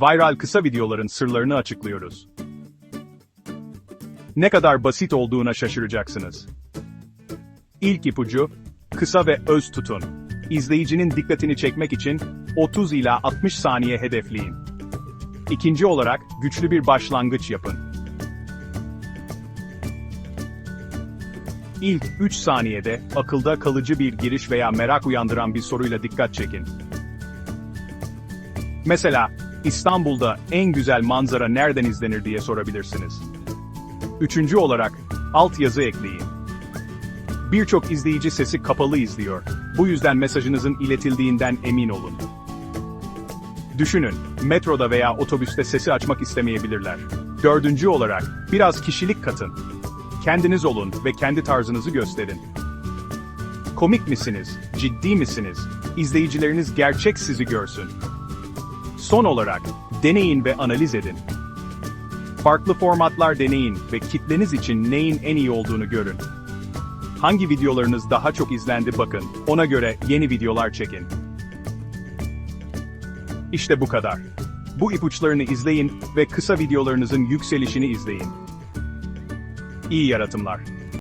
viral kısa videoların sırlarını açıklıyoruz. Ne kadar basit olduğuna şaşıracaksınız. İlk ipucu, kısa ve öz tutun. İzleyicinin dikkatini çekmek için 30 ila 60 saniye hedefleyin. İkinci olarak güçlü bir başlangıç yapın. İlk 3 saniyede akılda kalıcı bir giriş veya merak uyandıran bir soruyla dikkat çekin. Mesela, İstanbul'da en güzel manzara nereden izlenir diye sorabilirsiniz. Üçüncü olarak, altyazı ekleyin. Birçok izleyici sesi kapalı izliyor. Bu yüzden mesajınızın iletildiğinden emin olun. Düşünün, metroda veya otobüste sesi açmak istemeyebilirler. Dördüncü olarak, biraz kişilik katın. Kendiniz olun ve kendi tarzınızı gösterin. Komik misiniz? Ciddi misiniz? İzleyicileriniz gerçek sizi görsün. Son olarak, deneyin ve analiz edin. Farklı formatlar deneyin ve kitleniz için neyin en iyi olduğunu görün. Hangi videolarınız daha çok izlendi bakın, ona göre yeni videolar çekin. İşte bu kadar. Bu ipuçlarını izleyin ve kısa videolarınızın yükselişini izleyin. İyi yaratımlar.